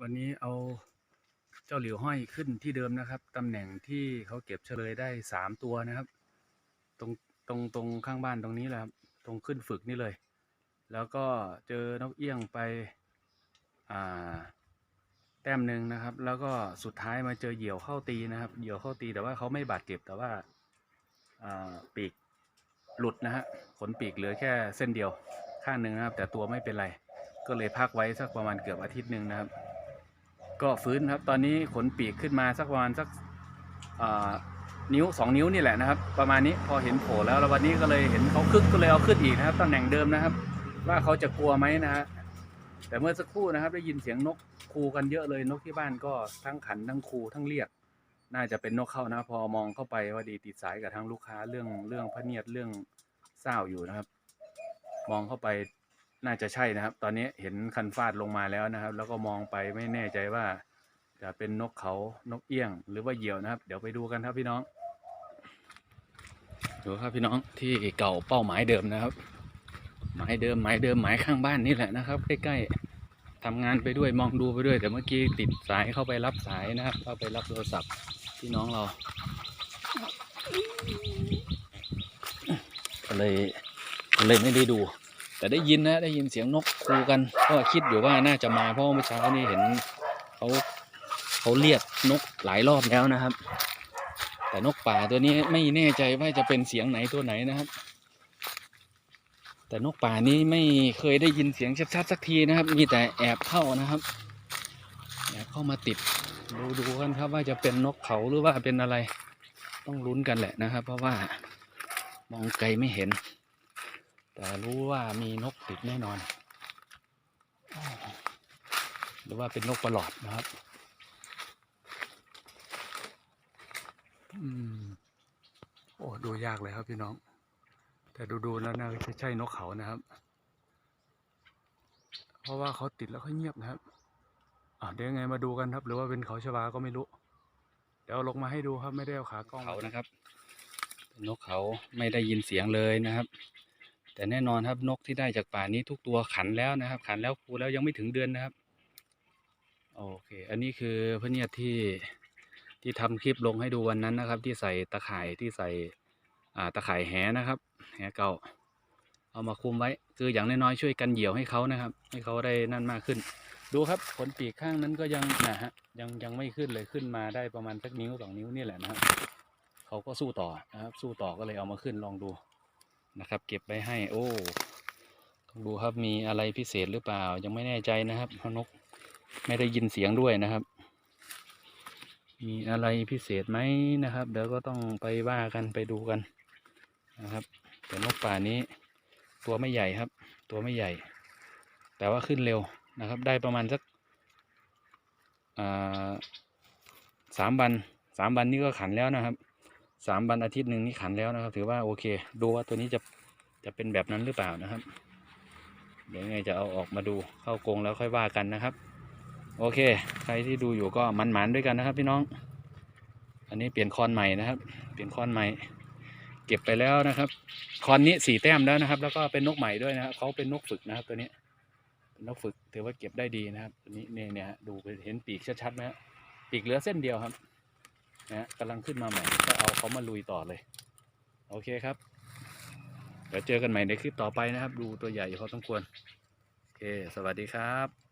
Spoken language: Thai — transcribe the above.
วันนี้เอาเจ้าหลิวห้อยขึ้นที่เดิมนะครับตำแหน่งที่เขาเก็บเฉลยได้สามตัวนะครับ ตรงตรงตรงข้างบ้านตรงนี้แหละครับตรงขึ้นฝึกนี่เลย แล้วก็เจอนกเอี้ยงไปอ่าแต้มหนึ่งนะครับ แล้วก็สุดท้ายมาเจอเหยี่ยวเข้าตีนะครับ เหยี่ยวเข้าตีแต่ว่าเขาไม่บาดเจ็บแต่ว่าอ่าปีกหลุดนะฮะขนปีกเหลือแค่เส้นเดียวข้างหนึ่งนะครับ แต่ตัวไม่เป็นไร ก็เลยพักไว้สักประมาณเกือบอาทิตย์หนึ่งนะครับ ก็ฟื้นครับ ตอนนี้ขนปีกขึ้นมาสักประมาณสักนิ้วสองนิ้วนี่แหละนะครับ ประมาณนี้พอเห็นโผล่แล้วแล้ววันนี้ก็เลยเห็นเขาคึกก็เลยเอาขึ้นอีกนะครับตำแหน่งเดิมนะครับ ว่าเขาจะกลัวไหมนะฮะแต่เมื่อสักครู่นะครับ ได้ยินเสียงนกคูกันเยอะเลยนกที่บ้านก็ทั้งขันทั้งคูทั้งเรียก น่าจะเป็นนกเข้านะพอมองเข้าไปว่าดีติดสายกับทางลูกค้าเรื่องเรื่องพระเนียดเรื่องเศร้าอยู่นะครับ มองเข้าไป น่าจะใช่นะครับ ตอนนี้เห็นคันฟาดลงมาแล้วนะครับ แล้วก็มองไปไม่แน่ใจว่า จะเป็นนกเขานกเอี้ยง หรือว่าเหยี่ยวนะครับ เดี๋ยวไปดูกันครับพี่น้องดูครับพี่น้องที่เก่าเป้าหมายเดิมนะครับหมายเดิมหมายเดิมหมายข้างบ้านนี่แหละนะครับ ใกล้ๆทำงานไปด้วยมองดูไปด้วย แต่เมื่อกี้ติดสายเข้าไปรับสายนะครับ เข้าไปรับโทรศัพท์พี่น้องเราก็เลยก็เลยไม่ได้ดู แต่ได้ยินนะได้ยินเสียงนกคูกัน ก็คิดอยู่ว่าน่าจะมาเพราะเมื่อเช้านี่เห็นเขาเขาเรียกนกหลายรอบแล้วนะครับ แต่นกป่าตัวนี้ไม่แน่ใจว่าจะเป็นเสียงไหนตัวไหนนะครับ แต่นกป่านี้ไม่เคยได้ยินเสียงชัดๆสักทีนะครับ มีแต่แอบเข้านะครับแอบเข้ามาติดดูดูกันครับว่าจะเป็นนกเขาหรือว่าเป็นอะไร ต้องลุ้นกันแหละนะครับ เพราะว่ามองไกลไม่เห็น แต่รู้ว่ามีนกติดแน่นอน หรือว่าเป็นนกประหลอดนะครับอืมโอ้ดูยากเลยครับพี่น้อง แต่ดูดูๆแล้วน่าจะใช่นกเขานะครับ เพราะว่าเขาติดแล้วเขาเงียบนะครับอ่าเดี๋ยวยังไงมาดูกันครับ หรือว่าเป็นเขาชวาก็ไม่รู้ เดี๋ยวลงมาให้ดูครับไม่ได้เอาขากล้องเขานะครับนกเขาไม่ได้ยินเสียงเลยนะครับ แต่แน่นอนครับนกที่ได้จากป่านี้ทุกตัวขันแล้วนะครับ ขันแล้วคูแล้วยังไม่ถึงเดือนนะครับ โอเค อันนี้คือพระเนียดที่ที่ทำคลิปลงให้ดูวันนั้นนะครับ ที่ใส่ตะข่ายที่ใส่อ่าตะข่ายแหนะครับ แหเก่า เอามาคุมไว้ คืออย่างน้อยๆช่วยกันเหยี่ยวให้เขานะครับ ให้เขาได้นั่นมากขึ้น ดูครับขนปีกข้างนั้นก็ยังนะฮะยังยังไม่ขึ้นเลยขึ้นมาได้ประมาณสักนิ้วสองนิ้วนี่แหละนะครับเขาก็สู้ต่อนะครับ สู้ต่อก็เลยเอามาขึ้นลองดู นะครับ เก็บไว้ให้ โอ้ต้องดูครับมีอะไรพิเศษหรือเปล่า ยังไม่แน่ใจนะครับเพราะนกไม่ได้ยินเสียงด้วยนะครับ มีอะไรพิเศษไหมนะครับ เดี๋ยวก็ต้องไปว่ากันไปดูกันนะครับ แต่นกป่านี้ ตัวไม่ใหญ่ครับ ตัวไม่ใหญ่ แต่ว่าขึ้นเร็วนะครับ ได้ประมาณสักอ่าสามวันสามวันนี้ก็ขันแล้วนะครับ สามวันอาทิตย์หนึ่งนี่ขันแล้วนะครับ ถือว่าโอเค ดูว่าตัวนี้จะจะเป็นแบบนั้นหรือเปล่านะครับ เดี๋ยวไงจะเอาออกมาดูเข้ากรงแล้วค่อยว่ากันนะครับ โอเค ใครที่ดูอยู่ก็มันหมันด้วยกันนะครับ พี่น้อง อันนี้เปลี่ยนคอนใหม่นะครับ เปลี่ยนคอนใหม่ เก็บไปแล้วนะครับ คอนนี้สี่แต้มแล้วนะครับ แล้วก็เป็นนกใหม่ด้วยนะครับเขาเป็นนกฝึกนะครับ ตัวนี้เป็นนกฝึกถือว่าเก็บได้ดีนะครับตัวนี้เนี่ยเนี่ยดูไปเห็นปีกชัดๆไหมฮะปีกเหลือเส้นเดียวครับ นะฮะกำลังขึ้นมาใหม่ก็เอาเขามาลุยต่อเลย โอเคครับ เดี๋ยวเจอกันใหม่ในคลิปต่อไปนะครับ ดูตัวใหญ่พอสมควร โอเค สวัสดีครับ